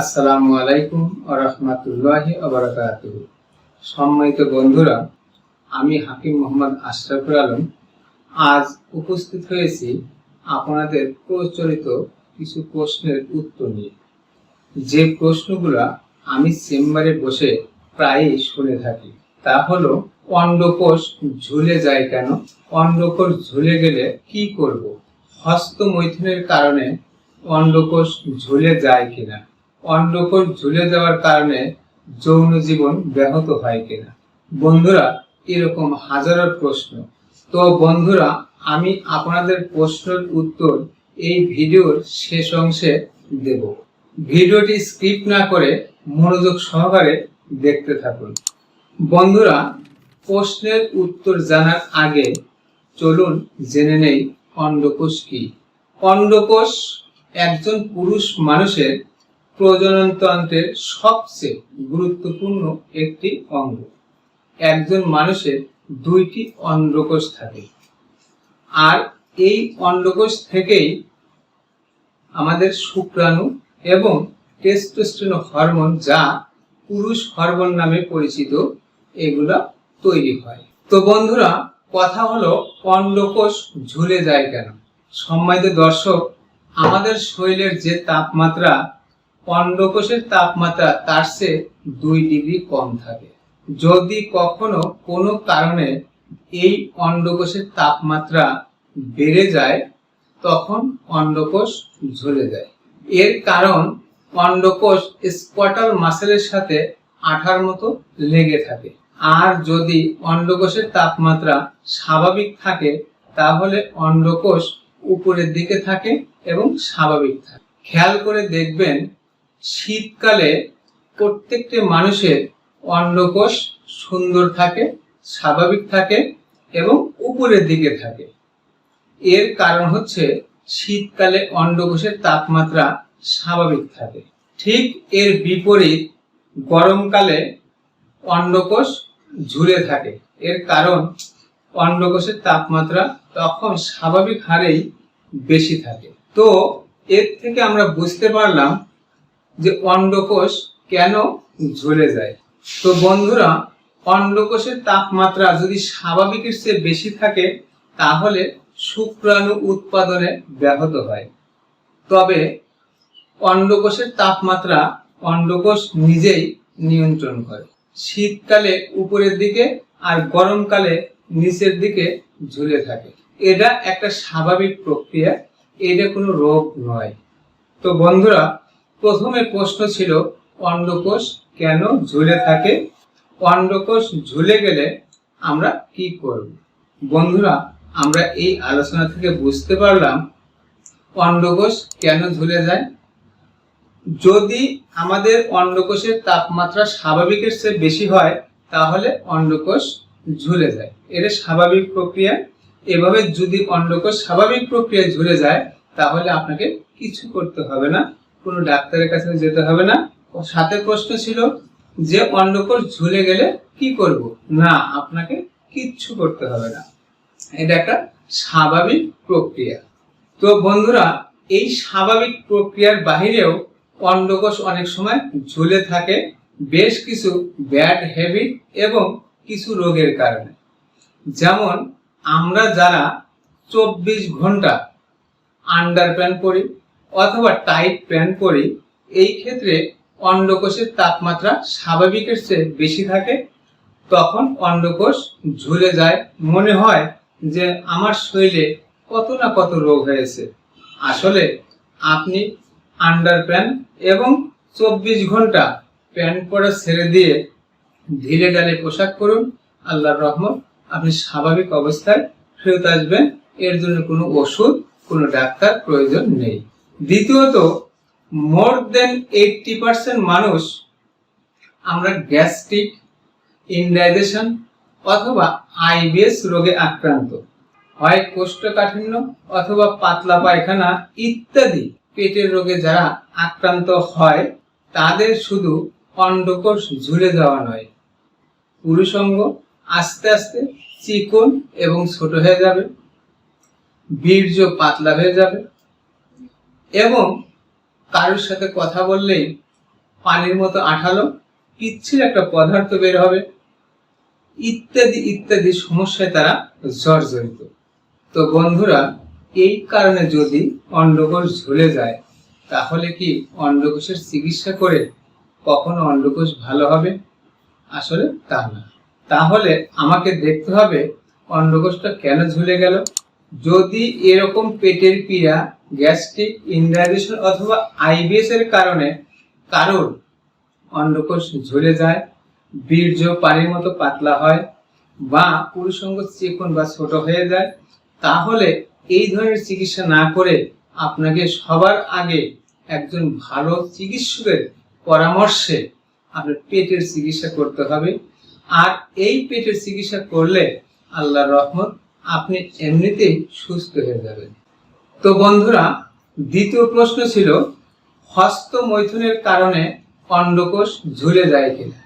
আসসালামু আলাইকুম আরহামতুল্লাহি আবরাকাত সম্মানিত বন্ধুরা, আমি হাকিম মোহাম্মদ আশরাফুল আলম। আজ উপস্থিত হয়েছি আপনাদের প্রচলিত কিছু প্রশ্নের উত্তর নিয়ে। যে প্রশ্নগুলা আমি চেম্বারে বসে প্রায়ই শুনে থাকি, তা হলো, অন্ডকোষ ঝুলে যায় কেন? অন্ডকোষ ঝুলে গেলে কি করব? হস্তমৈথুনের কারণে অন্ডকোষ ঝুলে যায় কিনা? অন্ডকোষ ঝুলে যাওয়ার কারণে যৌন জীবন ব্যাহত হয় কিনা? বন্ধুরা, এরকম হাজারো প্রশ্ন। তো বন্ধুরা, আমি আপনাদের প্রশ্নের উত্তর এই ভিডিওর শেষ অংশে দেব। ভিডিওটি স্কিপ না করে মনোযোগ সহকারে দেখতে থাকুন। বন্ধুরা, প্রশ্নের উত্তর জানার আগে চলুন জেনে নেই অন্ডকোষ কি। অন্ডকোষ একজন পুরুষ মানুষের প্রজননতন্ত্রের সবচেয়ে গুরুত্বপূর্ণ একটি অঙ্গ। একজন মানুষের দুইটি অন্ডকোষ থাকে। আর এই অন্ডকোষ থেকেই আমাদের শুক্রাণু এবং টেস্টোস্টেরন হরমোন যা পুরুষ হরমোন নামে পরিচিত, এগুলা তৈরি হয়। তো বন্ধুরা, কথা হলো অন্ডকোষ ঝুলে যায় কেন? সম্মানিত দর্শক, আমাদের শরীরের যে তাপমাত্রা অন্ডকোষের তাপমাত্রা তার চেয়ে দুই ডিগ্রি কম থাকে। যদি কখনো কোনো কারণে এই অন্ডকোষের তাপমাত্রা বেড়ে যায়, তখন অন্ডকোষ ঝুলে যায়। এর কারণ অন্ডকোষ স্পটাল মাসেলের সাথে আঠার মতো লেগে থাকে। আর যদি অন্ডকোষের তাপমাত্রা স্বাভাবিক থাকে, তাহলে অন্ডকোষ উপরের দিকে থাকে এবং স্বাভাবিক থাকে। খেয়াল করে দেখবেন শীতকালে প্রত্যেকটি মানুষের অন্ডকোষ সুন্দর থাকে, স্বাভাবিক থাকে এবং উপরের দিকে থাকে। এর কারণ হচ্ছে শীতকালে অন্ডকোষের তাপমাত্রা স্বাভাবিক থাকে। ঠিক এর বিপরীত গরমকালে অন্ডকোষ ঝুলে থাকে। এর কারণ অন্ডকোষের তাপমাত্রা তখন স্বাভাবিক হারেই বেশি থাকে। তো এর থেকে আমরা বুঝতে পারলাম যে অন্ডকোষ কেন ঝরে যায়? তো বন্ধুরা, অন্ডকোষের তাপমাত্রা যদি স্বাভাবিকের চেয়ে বেশি থাকে, তাহলে শুক্রাণু উৎপাদনে ব্যাহত হয়। তবে অন্ডকোষের তাপমাত্রা অন্ডকোষ নিজেই নিয়ন্ত্রণ করে। শীতকালে উপরের দিকে আর গরমকালে নিচের দিকে ঝুলে থাকে। এটা একটা স্বাভাবিক প্রক্রিয়া, এটা কোনো রোগ নয়। তো বন্ধুরা প্রথমে প্রশ্ন ছিল, অন্ডকোষ কেন ঝুলে থাকে? অন্ডকোষ ঝুলে গেলে আমরা কি করব? বন্ধুরা, আমরা এই আলোচনা থেকে বুঝতে পারলাম অন্ডকোষ কেন ঝুলে যায়। যদি আমাদের অন্ডকোষের তাপমাত্রা স্বাভাবিকের চেয়ে বেশি হয়, তাহলে অন্ডকোষ ঝুলে যায়। এটা স্বাভাবিক প্রক্রিয়া। এভাবে যদি অন্ডকোষ স্বাভাবিক প্রক্রিয়ায় ঝুলে যায়, তাহলে আপনাকে কিছু করতে হবে না। কোনো ডাক্তারের কাছে যেতে হবে না। সাথে প্রশ্ন ছিল যে অন্ডকোষ ঝুলে গেলে কি করব? না, আপনাকে কিচ্ছু করতে হবে না। এটা একটা স্বাভাবিক প্রক্রিয়া। তো বন্ধুরা, এই স্বাভাবিক প্রক্রিয়ার বাহিরেও অন্ডকোষ অনেক সময় ঝুলে থাকে, বেশ কিছু ব্যাড হ্যাবিট এবং কিছু রোগের কারণে। যেমন, আমরা যারা চব্বিশ ঘণ্টা আন্ডার প্যান্ট পরি অথবা টাইট প্যান্ট পরি এই ক্ষেত্রে অন্ডকোষের তাপমাত্রা স্বাভাবিকের চেয়ে বেশি থাকে, তখন অন্ডকোষ ঝুলে যায়। মনে হয় যে আমার শরীরে কত না কত রোগ হয়েছে। আসলে আপনি আন্ডার প্যান্ট এবং চব্বিশ ঘণ্টা প্যান্ট পরা ছেড়ে দিয়ে ঢিলে ডালে পোশাক করুন আল্লাহর রহমত, আপনি স্বাভাবিক অবস্থায় ফেরত আসবেন। এর জন্য কোনো ওষুধ, কোনো ডাক্তার প্রয়োজন নেই। দ্বিতীয়ত মোর দেন এইটটি পার্সেন্ট মানুষ আমরা গ্যাস্ট্রিক ইনডাইজেশন অথবা আইবিএস রোগে আক্রান্ত। হয় কোষ্ঠকাঠিন্য অথবা পাতলা পায়খানা ইত্যাদি পেটের রোগে যারা আক্রান্ত হয়, তাদের শুধু অন্ডকোষ ঝুলে যাওয়া নয়। পুরুষঙ্গ আস্তে আস্তে চিকন এবং ছোট হয়ে যাবে। বীর্য পাতলা হয়ে যাবে। এবং কারোর সাথে কথা বললেই পানির মতো আঠালো, পিচ্ছিল একটা পদার্থ বের হবে। ইত্যাদি ইত্যাদি সমস্যায় তারা জর্জরিত। তো বন্ধুরা, এই কারণে যদি অন্ডকোষ ঝুলে যায়, তাহলে কি অন্ডকোষের চিকিৎসা করে কখনো অন্ডকোষ ভালো হবে? আসলে তা না। তাহলে আমাকে দেখতে হবে অন্ডকোষটা কেন ঝুলে গেল? যদি এরকম পেটের পীড়া, গ্যাস্ট্রিক, ইনডাইজেশন অথবা আইবিএস এর কারণে কারোর অন্ডকোষ ঝরে যায়, বীর্য পানির মতো পাতলা হয় বা পুরুষঙ্গ চিকন বা ছোট হয়ে যায়, তাহলে এই ধরনের চিকিৎসা না করে আপনাকে সবার আগে একজন ভালো চিকিৎসকের পরামর্শে আপনার পেটের চিকিৎসা করতে হবে। আর এই পেটের চিকিৎসা করলে আল্লাহর রহমত আপনি এমনিতেই সুস্থ হয়ে যাবেন। তো বন্ধুরা, দ্বিতীয় প্রশ্ন ছিল হস্ত মৈথুনের কারণে অন্ডকোষ ঝুলে যায় কিনা?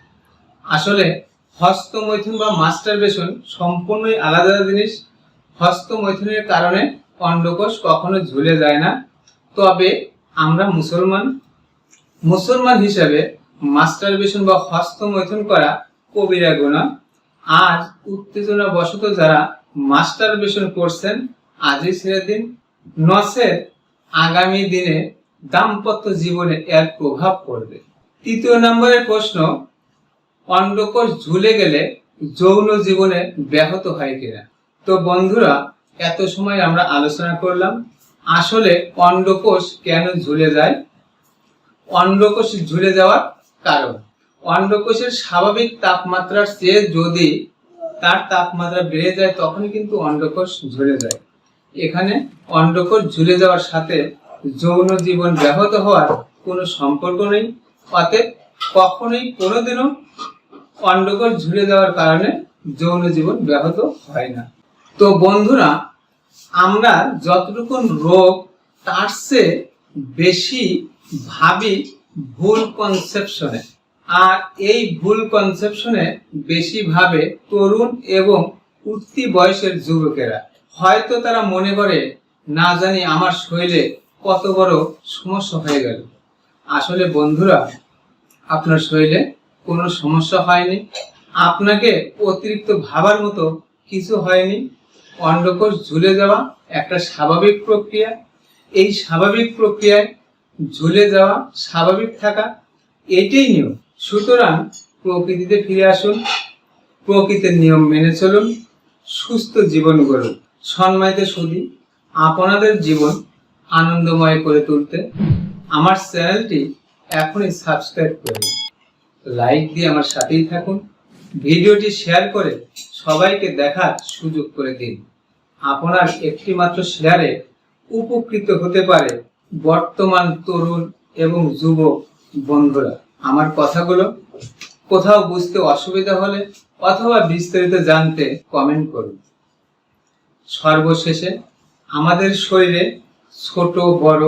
আসলে হস্ত মৈথুন বা মাস্টার বেসন সম্পূর্ণই আলাদা জিনিস। হস্ত মৈথুনের কারণে অন্ডকোষ কখনো ঝুলে যায় না। তবে আমরা মুসলমান। মুসলমান হিসেবে মাস্টারবেশন বা হস্ত মৈথুন করা কবিরা গুণা। আজ উত্তেজনা বশত যারা মাস্টারবেশন করছেন আজই ছেড়ে দিন নসের আগামী দিনে দাম্পত্য জীবনে এর প্রভাব পড়বে। তৃতীয় নম্বরের প্রশ্ন, অন্ডকোষ ঝুলে গেলে যৌন জীবনে ব্যাহত হয় কিনা? তো বন্ধুরা, এত সময় আমরা আলোচনা করলাম। আসলে অন্ডকোষ কেন ঝুলে যায়? অন্ডকোষ ঝুলে যাওয়ার কারণ। অন্ডকোষের স্বাভাবিক তাপমাত্রার চেয়ে যদি তার তাপমাত্রা বেড়ে যায়, তখনই কিন্তু অন্ডকোষ ঝুলে যায়। এখানে অন্ডকোষ ঝুলে যাওয়ার সাথে যৌন জীবন ব্যাহত হওয়ার কোনো সম্পর্ক নেই। অতএব কখনোই কোনোদিনও অন্ডকোষ ঝুলে যাওয়ার কারণে যৌন জীবন ব্যাহত হয় না। তো বন্ধুরা, আমরা যতটুকুন রোগ, তার চেয়ে বেশি ভাবি ভুল কনসেপশনে আর এই ভুল কনসেপশনে বেশি ভাবে তরুণ এবং উঠতি বয়সের যুবকেরা। হয়তো তারা মনে করে, না জানি আমার শরীরে কত বড় সমস্যা হয়ে গেল। আসলে বন্ধুরা, আপনার শরীরে কোনো সমস্যা হয়নি। আপনাকে অতিরিক্ত ভাবার মতো কিছু হয়নি। অন্ডকোষ ঝুলে যাওয়া একটা স্বাভাবিক প্রক্রিয়া। এই স্বাভাবিক প্রক্রিয়ায় ঝুলে যাওয়া স্বাভাবিক থাকা, এটাই নিয়ম। সুতরাং প্রকৃতিতে ফিরে আসুন, প্রকৃতির নিয়ম মেনে চলুন, সুস্থ জীবন গড়ুন। সম্মানিত সুদী আপনাদের জীবন আনন্দময় করে তুলতে আমার চ্যানেলটি এখনই সাবস্ক্রাইব করুন লাইক দিয়ে আমার সাথেই থাকুন, ভিডিওটি শেয়ার করে সবাইকে দেখার সুযোগ করে দিন। আপনার একটি মাত্র শেয়ারে উপকৃত হতে পারে বর্তমান তরুণ এবং যুবক বন্ধুরা। আমার কথাগুলো কোথাও বুঝতে অসুবিধা হলে অথবা বিস্তারিত জানতে কমেন্ট করুন। সর্বশেষে আমাদের শরীরে ছোট, বড়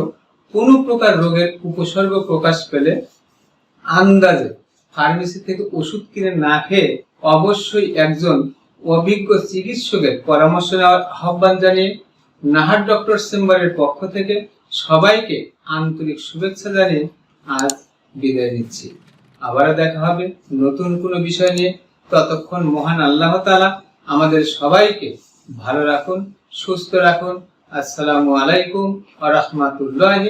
কোনো প্রকার রোগের উপসর্গ প্রকাশ পেলে আন্দাজে ফার্মেসি থেকে ওষুধ কিনে না খেয়ে অবশ্যই একজন অভিজ্ঞ চিকিৎসকের পরামর্শ নেওয়ার আহ্বান জানিয়ে নাহার ডক্টর চেম্বারের পক্ষ থেকে সবাইকে আন্তরিক শুভেচ্ছা জানিয়ে আজ বিদায় নিচ্ছি। আবার দেখা হবে নতুন কোনো বিষয় নিয়ে। ততক্ষণ মহান আল্লাহ তালা আমাদের সবাইকে ভালো রাখুন, সুস্থ রাখুন। আসসালামু আলাইকুম আ রহমাতুল্লাহ